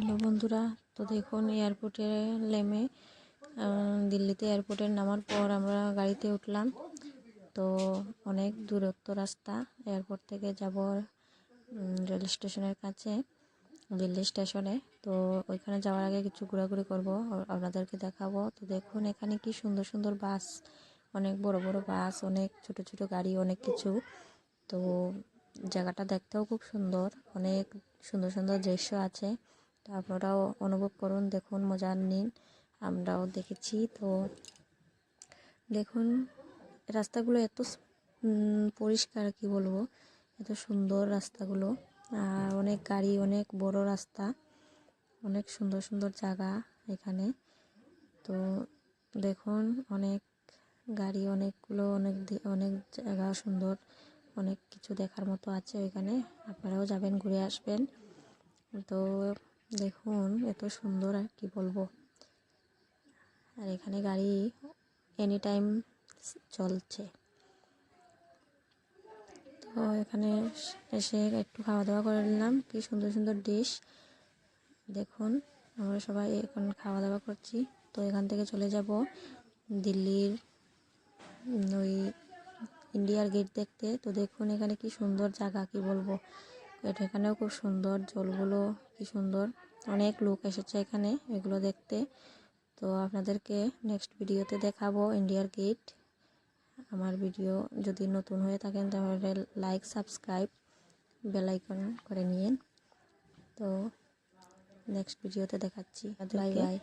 Hello বন্ধুরা, তো দেখুন, এয়ারপোর্টে নেমে দিল্লিতে এয়ারপোর্টে নামার পর আমরা গাড়িতে উঠলাম। তো অনেক দূরত্ব রাস্তা, এয়ারপোর্ট থেকে যাব রেল স্টেশনের কাছে, দিল্লি স্টেশনে। তো ওইখানে যাওয়ার আগে কিছু ঘোরাঘুরি করব আপনাদেরকে দেখাবো। তো দেখুন, এখানে কি সুন্দর সুন্দর বাস, অনেক বড় বড় বাস, অনেক ছোট ছোট গাড়ি, অনেক কিছু। তো জায়গাটা দেখতেও খুব সুন্দর, অনেক সুন্দর সুন্দর দৃশ্য আছে। আপনারাও অনুভব করুন, দেখুন, মজা নিন। আমরাও দেখেছি, তো দেখুন, রাস্তাগুলো এত পরিষ্কার, কি বলব? এত সুন্দর রাস্তাগুলো। আর অনেক গাড়ি, অনেক বড় রাস্তা, অনেক সুন্দর সুন্দর জায়গা এখানে। তো দেখুন, অনেক গাড়ি, অনেকগুলো, অনেক অনেক জায়গা সুন্দর, অনেক কিছু দেখার মতো আছে ওইখানে। আপনারাও যাবেন, ঘুরে আসবেন। তো দেখুন, এত সুন্দর আর কি বলব। আর এখানে গাড়ি এনি টাইম চলছে। তো এখানে এসে একটু খাওয়া দাওয়া করে নিলাম। কি সুন্দর সুন্দর ডিশ দেখুন, আমরা সবাই এখন খাওয়া দাওয়া করছি। তো এখান থেকে চলে যাব দিল্লির, ওই ইন্ডিয়ার গেট দেখতে। তো দেখুন, এখানে কি সুন্দর জায়গা, কি বলব। এটা এখানেও খুব সুন্দর জলগুলো কি সুন্দর। অনেক লোক এসেছে এখানে এগুলো দেখতে। তো আপনাদেরকে নেক্সট ভিডিওতে দেখাবো ইন্ডিয়ার গেট আমার ভিডিও যদি নতুন হয়ে থাকেন তাহলে লাইক সাবস্ক্রাইব বেলাইকন করে নিন তো নেক্সট ভিডিওতে দেখাচ্ছি। Bye bye